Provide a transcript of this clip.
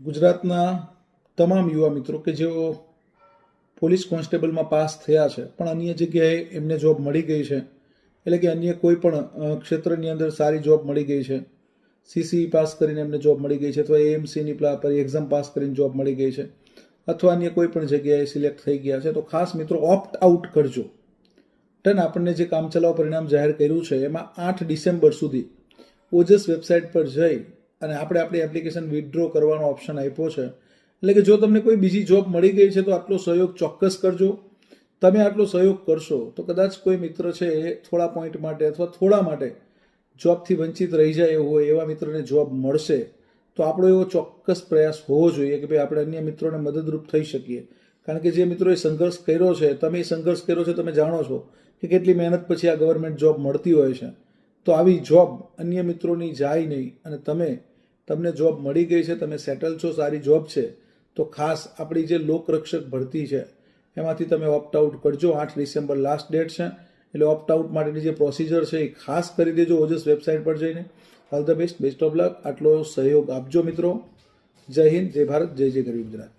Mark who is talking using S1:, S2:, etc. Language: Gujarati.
S1: ગુજરાતના તમામ યુવા મિત્રો કે જેઓ પોલીસ કોન્સ્ટેબલમાં પાસ થયા છે, પણ અન્ય જગ્યાએ એમને જોબ મળી ગઈ છે, એટલે કે અન્ય કોઈ પણ ક્ષેત્રની અંદર સારી જોબ મળી ગઈ છે. સીસી પાસ કરીને એમને જોબ મળી ગઈ છે, અથવા એએમસીની એક્ઝામ પાસ કરીને જોબ મળી ગઈ છે, અથવા અન્ય કોઈ પણ જગ્યાએ સિલેક્ટ થઈ ગયા છે, તો ખાસ મિત્રો ઓપ્ટ આઉટ કરજો. ટન આપણને જે કામચલાઉ પરિણામ જાહેર કર્યું છે, એમાં આઠ ડિસેમ્બર સુધી ઓજસ વેબસાઇટ પર જઈ અને આપણે આપણી એપ્લિકેશન વિથડ્રો કરવાનો ઓપ્શન આપ્યો છે. એટલે કે જો તમને કોઈ બીજી જોબ મળી ગઈ છે, તો આટલો સહયોગ ચોક્કસ કરજો. તમે આટલો સહયોગ કરશો, તો કદાચ કોઈ મિત્ર છે એ થોડા પોઈન્ટ માટે અથવા થોડા માટે જોબથી વંચિત રહી જાય એવું હોય, એવા મિત્રને જોબ મળશે, તો આપણો એવો ચોક્કસ પ્રયાસ હોવો જોઈએ કે ભાઈ આપણે અન્ય મિત્રોને મદદરૂપ થઈ શકીએ. કારણ કે જે મિત્રોએ સંઘર્ષ કર્યો છે, તમે સંઘર્ષ કર્યો છે, તમે જાણો છો કે કેટલી મહેનત પછી આ ગવર્મેન્ટ જોબ મળતી હોય છે. તો આવી જોબ અન્ય મિત્રોની જાય નહીં અને તમે તમને જોબ મળી ગઈ છે, તમે સેટલ છો, સારી જોબ છે, તો ખાસ આપણી જે લોકરક્ષક ભરતી છે, એમાંથી તમે ઓપ્ટ આઉટ કરજો. આઠ ડિસેમ્બર લાસ્ટ ડેટ છે, એટલે ઓપ્ટ આઉટ માટેની જે પ્રોસિજર છે, એ ખાસ કરી દેજો ઓજસ વેબસાઇટ પર જઈને. All the best best of luck આટલો સહયોગ આપજો મિત્રો. જય હિન્દ, જય ભારત, જય જય ગરીબ ગુજરાત.